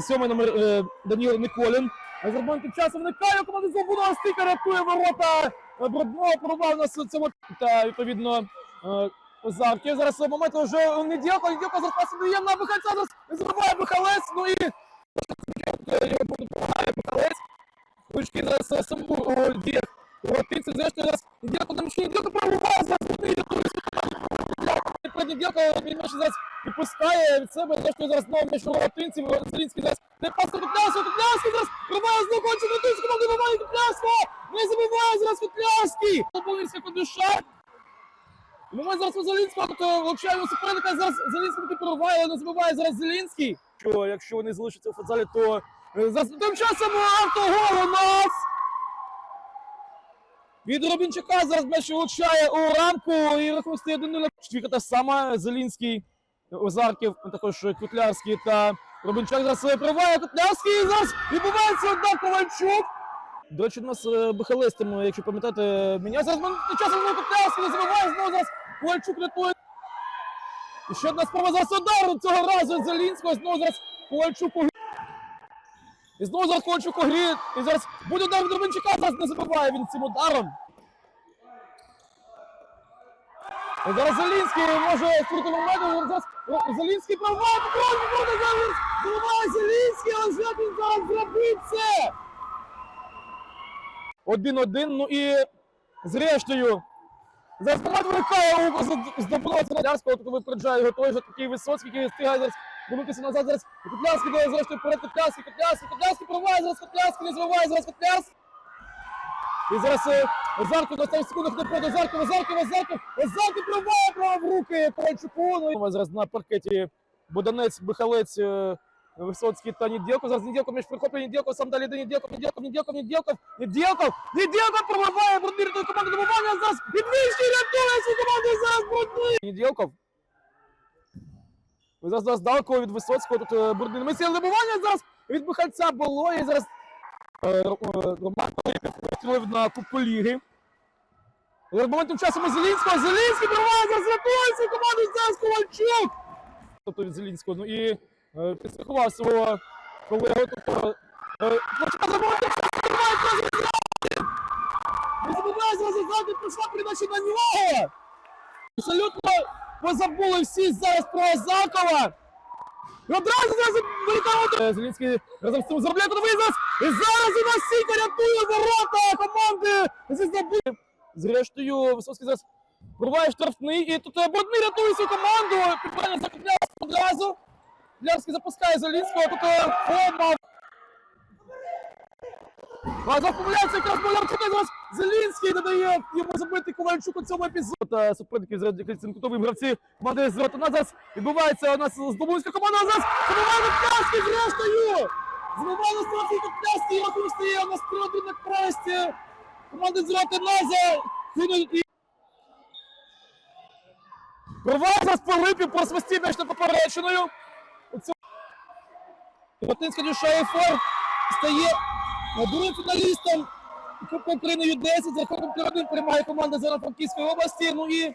Сьомий номер е, Даніл Николін. А Зарбан тим часом вникає, команда Зобуного стика рятує ворота. Е, Бродного пробував на цьому та відповідно е, Озарків. Зараз момент вже неділка, неділка зараз пас дає на Михальця, зараз забиває Михалець, ну і Михалець. Ручки зараз саму діє. Воротинці, зрештою, зараз неділка там ще неділка пробуває, зараз буде рятує Неділка він м'яч зараз відпускає від себе, зрештою зараз знову м'яч у Воротинці, Зелінський зараз не пас на Кутлявського, Кутлявський зараз пробиває знову конче Воротинський, команди вибиває Кутлявського, не забиває зараз Кутлявський. Лобовівська кодуша. Момент зараз у Зелінського, тут влучає його суперника, зараз Зелінський таки прориває, але не забиває зараз Зелінський. Що, якщо вони залишаться у футзалі, то е, зараз тим часом автогол у нас. Від Робінчука зараз м'яч влучає у рамку і рахунок стає 1-0. Четвірка та сама Зелінський, Озарків, також Кутлярський та Робінчук зараз прориває Кутлярський і відбувається удар Ковальчук. До речі, у нас е, бихалистом, якщо пам'ятаєте, міняє зараз часом знову Кутлярський не забиває, знову зараз Ковальчук рятує. І ще одна спроба зараз удару цього разу Зелінського, знову зараз Ковальчук у. І знову зараз Ковальчук у грі. І зараз буде удар від Робінчука, зараз не забиває він цим ударом. Зелінський може скрути момент, зараз Зелінський провал, буде зараз забиває Зелінський, але як він зараз зробив це? Один-один, ну і зрештою. Зараз команда виникає у здобувається Надярського, тут випереджає його той же такий Висоцький, який встигає зараз повернутися назад. Зараз Котлярський дає зрештою вперед Котлярський, Котлярський, Котлярський проває, зараз Котлярський не забиває, зараз Котлярський. І зараз е, на 7 секундах не проти Озаркова, Озарков, Озарков, Озарков право в руки Ковальчуку. Ну, зараз на паркеті Буданець, Бихалець, е, Висоцький та Неділков. Зараз Неділков між прихоплення Неділков, сам далі йде Неділков, Неділков, Неділков, Неділков, Неділков, Неділков пробиває, Брудний рятує команду добування, зараз Відмінський рятує свою команду, зараз Брудний. Неділков. Зараз, зараз далеко від Висоцького, тут е, Брудний. Ми сіли добування зараз від Бихальця було, і зараз е, е, Роман пострілив на Кубку Ліги. Зараз моментом часом Зелінського. Зелінський пробиває, зараз рятує свою команду, зараз Ковальчук. Тобто від Зелінського. Ну і е, підстрахував свого колегу. Тобто, не забуває, зараз прийшла передача на нього. Абсолютно позабули всі зараз про Азакова. Одразу зараз вилітає Зеленський разом з цим заробляє зараз. І зараз у нас Сіка рятує ворота команди зі здобуття. Зрештою, Висоцький зараз пробиває штрафний. І тут е, Бродний рятує свою команду. Підбирання закупляється одразу. Лявський запускає Зелінського. Тут Фома форма. А зараз помиляється якраз Болярчука, зараз Зелінський додає йому забити Ковальчук у цьому епізоді. Та суперників з цим кутовим гравці команди з Ротана зараз відбувається у нас з здобувська команда, зараз забиває Кутляський зрештою! Забиває на штрафі Кутляський, і рахунок стає нас 3-1 на красті. Команда з Ротана за і... По липі, по свисті між попереченою. Ротинська душа ФР стає другим фіналістом Кубку України Ю-10 за рахунком 3-1 перемагає команда Зеро-Франківської області. Ну і